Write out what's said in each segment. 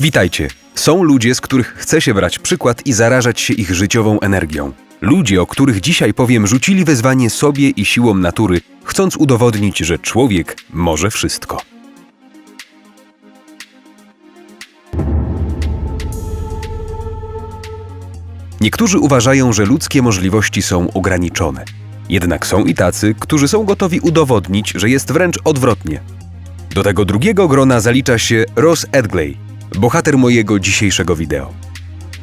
Witajcie. Są ludzie, z których chce się brać przykład i zarażać się ich życiową energią. Ludzie, o których dzisiaj powiem, rzucili wyzwanie sobie i siłom natury, chcąc udowodnić, że człowiek może wszystko. Niektórzy uważają, że ludzkie możliwości są ograniczone. Jednak są i tacy, którzy są gotowi udowodnić, że jest wręcz odwrotnie. Do tego drugiego grona zalicza się Ross Edgley, bohater mojego dzisiejszego wideo.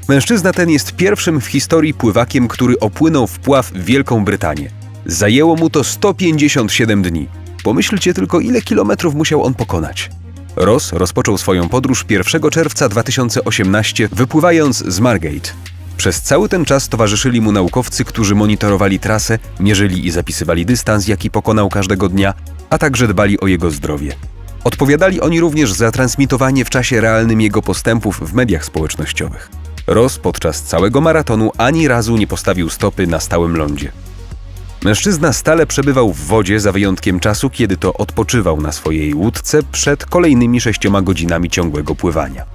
Mężczyzna ten jest pierwszym w historii pływakiem, który opłynął wpław w Wielką Brytanię. Zajęło mu to 157 dni. Pomyślcie tylko, ile kilometrów musiał on pokonać. Ross rozpoczął swoją podróż 1 czerwca 2018, wypływając z Margate. Przez cały ten czas towarzyszyli mu naukowcy, którzy monitorowali trasę, mierzyli i zapisywali dystans, jaki pokonał każdego dnia, a także dbali o jego zdrowie. Odpowiadali oni również za transmitowanie w czasie realnym jego postępów w mediach społecznościowych. Ross podczas całego maratonu ani razu nie postawił stopy na stałym lądzie. Mężczyzna stale przebywał w wodzie za wyjątkiem czasu, kiedy to odpoczywał na swojej łódce przed kolejnymi sześcioma godzinami ciągłego pływania.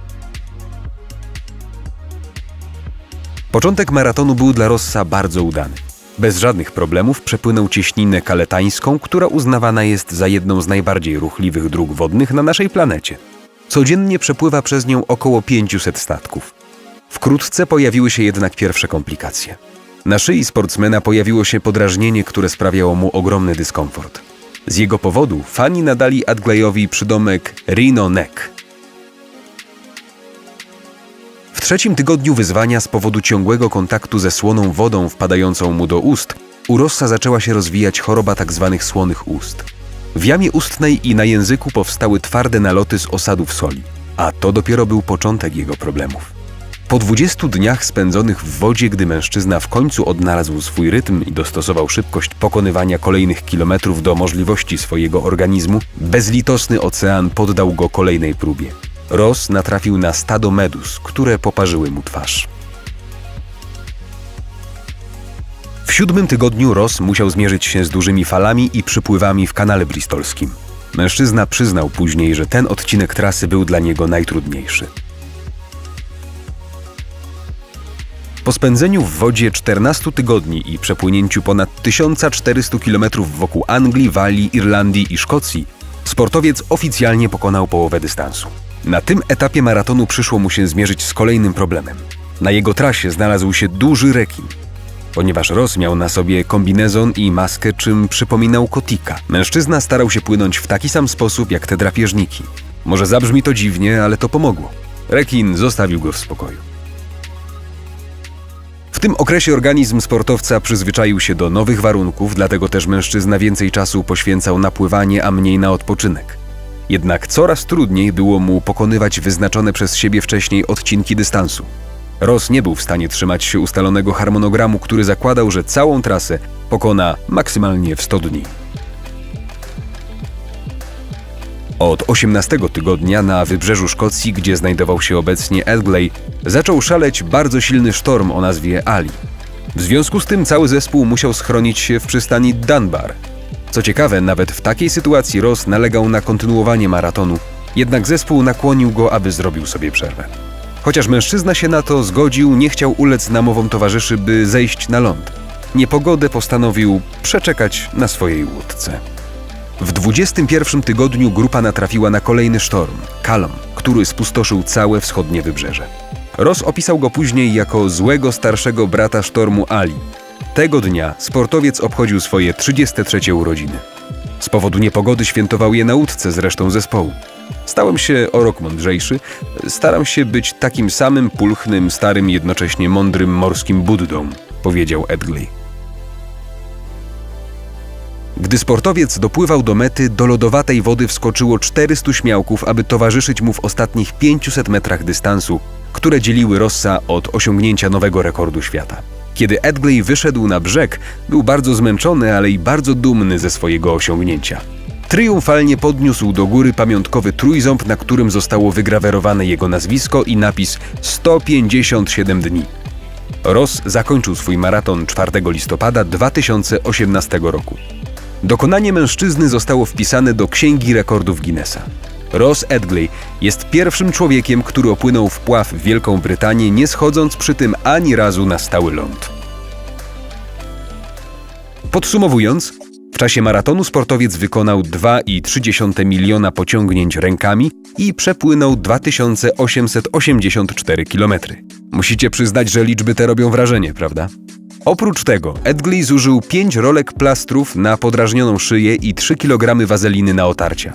Początek maratonu był dla Rossa bardzo udany. Bez żadnych problemów przepłynął cieśninę kaletańską, która uznawana jest za jedną z najbardziej ruchliwych dróg wodnych na naszej planecie. Codziennie przepływa przez nią około 500 statków. Wkrótce pojawiły się jednak pierwsze komplikacje. Na szyi sportsmena pojawiło się podrażnienie, które sprawiało mu ogromny dyskomfort. Z jego powodu fani nadali Adglayowi przydomek Rhino Neck. W trzecim tygodniu wyzwania z powodu ciągłego kontaktu ze słoną wodą wpadającą mu do ust, u Rossa zaczęła się rozwijać choroba tzw. słonych ust. W jamie ustnej i na języku powstały twarde naloty z osadów soli, a to dopiero był początek jego problemów. Po 20 dniach spędzonych w wodzie, gdy mężczyzna w końcu odnalazł swój rytm i dostosował szybkość pokonywania kolejnych kilometrów do możliwości swojego organizmu, bezlitosny ocean poddał go kolejnej próbie. Ross natrafił na stado medus, które poparzyły mu twarz. W siódmym tygodniu Ross musiał zmierzyć się z dużymi falami i przypływami w kanale bristolskim. Mężczyzna przyznał później, że ten odcinek trasy był dla niego najtrudniejszy. Po spędzeniu w wodzie 14 tygodni i przepłynięciu ponad 1400 km wokół Anglii, Walii, Irlandii i Szkocji, sportowiec oficjalnie pokonał połowę dystansu. Na tym etapie maratonu przyszło mu się zmierzyć z kolejnym problemem. Na jego trasie znalazł się duży rekin. Ponieważ Ross miał na sobie kombinezon i maskę, czym przypominał kotika, mężczyzna starał się płynąć w taki sam sposób jak te drapieżniki. Może zabrzmi to dziwnie, ale to pomogło. Rekin zostawił go w spokoju. W tym okresie organizm sportowca przyzwyczaił się do nowych warunków, dlatego też mężczyzna więcej czasu poświęcał na pływanie, a mniej na odpoczynek. Jednak coraz trudniej było mu pokonywać wyznaczone przez siebie wcześniej odcinki dystansu. Ross nie był w stanie trzymać się ustalonego harmonogramu, który zakładał, że całą trasę pokona maksymalnie w 100 dni. Od 18 tygodnia na wybrzeżu Szkocji, gdzie znajdował się obecnie Edgley, zaczął szaleć bardzo silny sztorm o nazwie Ali. W związku z tym cały zespół musiał schronić się w przystani Dunbar. Co ciekawe, nawet w takiej sytuacji Ross nalegał na kontynuowanie maratonu, jednak zespół nakłonił go, aby zrobił sobie przerwę. Chociaż mężczyzna się na to zgodził, nie chciał ulec namowom towarzyszy, by zejść na ląd. Niepogodę postanowił przeczekać na swojej łódce. W 21 tygodniu grupa natrafiła na kolejny sztorm, Calum, który spustoszył całe wschodnie wybrzeże. Ross opisał go później jako złego starszego brata sztormu Ali. Tego dnia sportowiec obchodził swoje 33 urodziny. Z powodu niepogody świętował je na łódce z resztą zespołu. Stałem się o rok mądrzejszy, staram się być takim samym pulchnym, starym, jednocześnie mądrym morskim Buddą, powiedział Edgley. Gdy sportowiec dopływał do mety, do lodowatej wody wskoczyło 400 śmiałków, aby towarzyszyć mu w ostatnich 500 metrach dystansu, które dzieliły Rossa od osiągnięcia nowego rekordu świata. Kiedy Edgley wyszedł na brzeg, był bardzo zmęczony, ale i bardzo dumny ze swojego osiągnięcia. Triumfalnie podniósł do góry pamiątkowy trójząb, na którym zostało wygrawerowane jego nazwisko i napis 157 dni. Ross zakończył swój maraton 4 listopada 2018 roku. Dokonanie mężczyzny zostało wpisane do Księgi Rekordów Guinnessa. Ross Edgley jest pierwszym człowiekiem, który opłynął wpław w Wielką Brytanię, nie schodząc przy tym ani razu na stały ląd. Podsumowując, w czasie maratonu sportowiec wykonał 2,3 miliona pociągnięć rękami i przepłynął 2884 km. Musicie przyznać, że liczby te robią wrażenie, prawda? Oprócz tego Edgley zużył 5 rolek plastrów na podrażnioną szyję i 3 kg wazeliny na otarcia.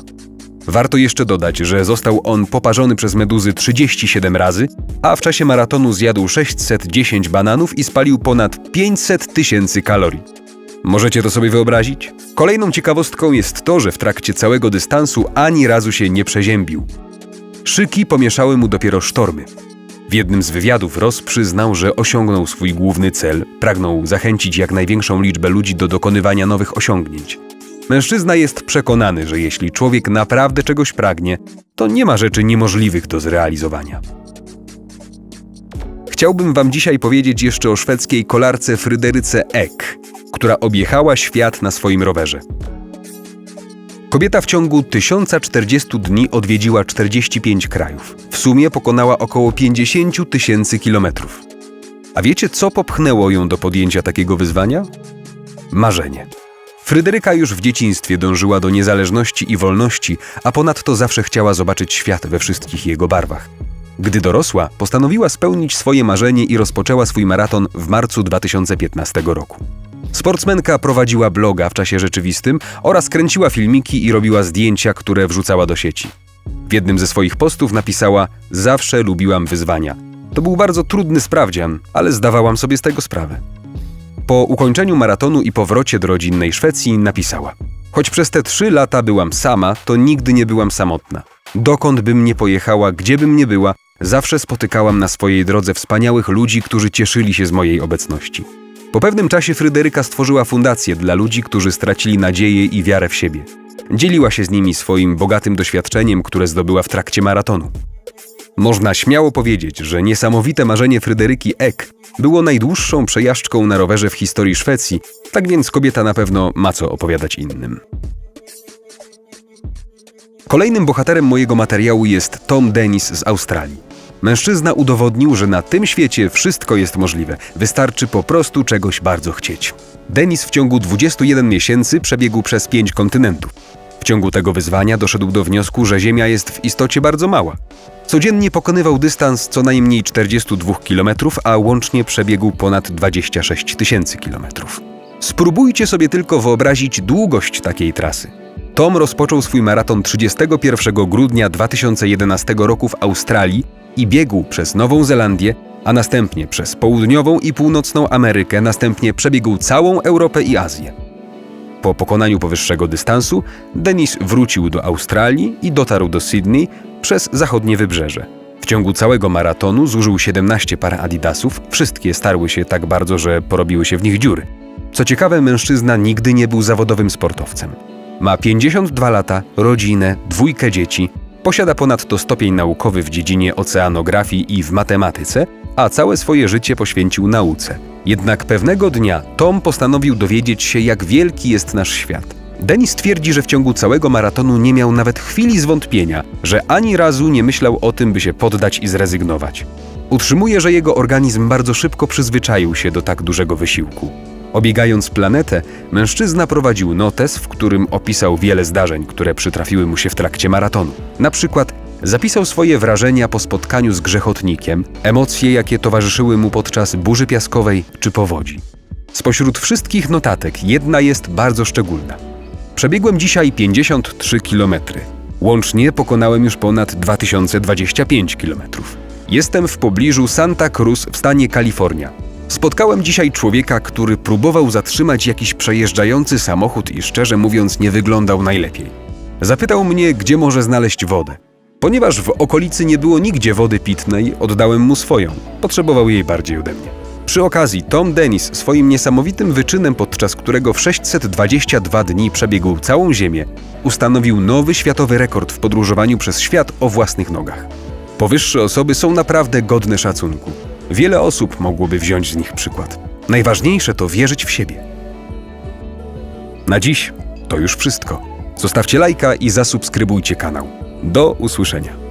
Warto jeszcze dodać, że został on poparzony przez meduzy 37 razy, a w czasie maratonu zjadł 610 bananów i spalił ponad 500 tysięcy kalorii. Możecie to sobie wyobrazić? Kolejną ciekawostką jest to, że w trakcie całego dystansu ani razu się nie przeziębił. Szyki pomieszały mu dopiero sztormy. W jednym z wywiadów Ross przyznał, że osiągnął swój główny cel, pragnął zachęcić jak największą liczbę ludzi do dokonywania nowych osiągnięć. Mężczyzna jest przekonany, że jeśli człowiek naprawdę czegoś pragnie, to nie ma rzeczy niemożliwych do zrealizowania. Chciałbym Wam dzisiaj powiedzieć jeszcze o szwedzkiej kolarce Fryderyce Eck, która objechała świat na swoim rowerze. Kobieta w ciągu 1040 dni odwiedziła 45 krajów. W sumie pokonała około 50 tysięcy kilometrów. A wiecie, co popchnęło ją do podjęcia takiego wyzwania? Marzenie. Fryderyka już w dzieciństwie dążyła do niezależności i wolności, a ponadto zawsze chciała zobaczyć świat we wszystkich jego barwach. Gdy dorosła, postanowiła spełnić swoje marzenie i rozpoczęła swój maraton w marcu 2015 roku. Sportsmenka prowadziła bloga w czasie rzeczywistym oraz kręciła filmiki i robiła zdjęcia, które wrzucała do sieci. W jednym ze swoich postów napisała: Zawsze lubiłam wyzwania. To był bardzo trudny sprawdzian, ale zdawałam sobie z tego sprawę. Po ukończeniu maratonu i powrocie do rodzinnej Szwecji napisała: Choć przez te trzy lata byłam sama, to nigdy nie byłam samotna. Dokąd bym nie pojechała, gdzie bym nie była, zawsze spotykałam na swojej drodze wspaniałych ludzi, którzy cieszyli się z mojej obecności. Po pewnym czasie Fryderyka stworzyła fundację dla ludzi, którzy stracili nadzieję i wiarę w siebie. Dzieliła się z nimi swoim bogatym doświadczeniem, które zdobyła w trakcie maratonu. Można śmiało powiedzieć, że niesamowite marzenie Fryderyki Eck było najdłuższą przejażdżką na rowerze w historii Szwecji, tak więc kobieta na pewno ma co opowiadać innym. Kolejnym bohaterem mojego materiału jest Tom Dennis z Australii. Mężczyzna udowodnił, że na tym świecie wszystko jest możliwe, wystarczy po prostu czegoś bardzo chcieć. Denis w ciągu 21 miesięcy przebiegł przez 5 kontynentów. W ciągu tego wyzwania doszedł do wniosku, że Ziemia jest w istocie bardzo mała. Codziennie pokonywał dystans co najmniej 42 km, a łącznie przebiegł ponad 26 tysięcy kilometrów. Spróbujcie sobie tylko wyobrazić długość takiej trasy. Tom rozpoczął swój maraton 31 grudnia 2011 roku w Australii i biegł przez Nową Zelandię, a następnie przez południową i północną Amerykę, następnie przebiegł całą Europę i Azję. Po pokonaniu powyższego dystansu, Denis wrócił do Australii i dotarł do Sydney przez zachodnie wybrzeże. W ciągu całego maratonu zużył 17 par adidasów, wszystkie starły się tak bardzo, że porobiły się w nich dziury. Co ciekawe, mężczyzna nigdy nie był zawodowym sportowcem. Ma 52 lata, rodzinę, dwójkę dzieci, posiada ponadto stopień naukowy w dziedzinie oceanografii i w matematyce, a całe swoje życie poświęcił nauce. Jednak pewnego dnia Tom postanowił dowiedzieć się, jak wielki jest nasz świat. Denis twierdzi, że w ciągu całego maratonu nie miał nawet chwili zwątpienia, że ani razu nie myślał o tym, by się poddać i zrezygnować. Utrzymuje, że jego organizm bardzo szybko przyzwyczaił się do tak dużego wysiłku. Obiegając planetę, mężczyzna prowadził notes, w którym opisał wiele zdarzeń, które przytrafiły mu się w trakcie maratonu. Na przykład zapisał swoje wrażenia po spotkaniu z grzechotnikiem, emocje, jakie towarzyszyły mu podczas burzy piaskowej czy powodzi. Spośród wszystkich notatek jedna jest bardzo szczególna. Przebiegłem dzisiaj 53 km. Łącznie pokonałem już ponad 2025 km. Jestem w pobliżu Santa Cruz w stanie Kalifornia. Spotkałem dzisiaj człowieka, który próbował zatrzymać jakiś przejeżdżający samochód i szczerze mówiąc nie wyglądał najlepiej. Zapytał mnie, gdzie może znaleźć wodę. Ponieważ w okolicy nie było nigdzie wody pitnej, oddałem mu swoją. Potrzebował jej bardziej ode mnie. Przy okazji Tom Dennis swoim niesamowitym wyczynem, podczas którego w 622 dni przebiegł całą Ziemię, ustanowił nowy światowy rekord w podróżowaniu przez świat o własnych nogach. Powyższe osoby są naprawdę godne szacunku. Wiele osób mogłoby wziąć z nich przykład. Najważniejsze to wierzyć w siebie. Na dziś to już wszystko. Zostawcie lajka i zasubskrybujcie kanał. Do usłyszenia.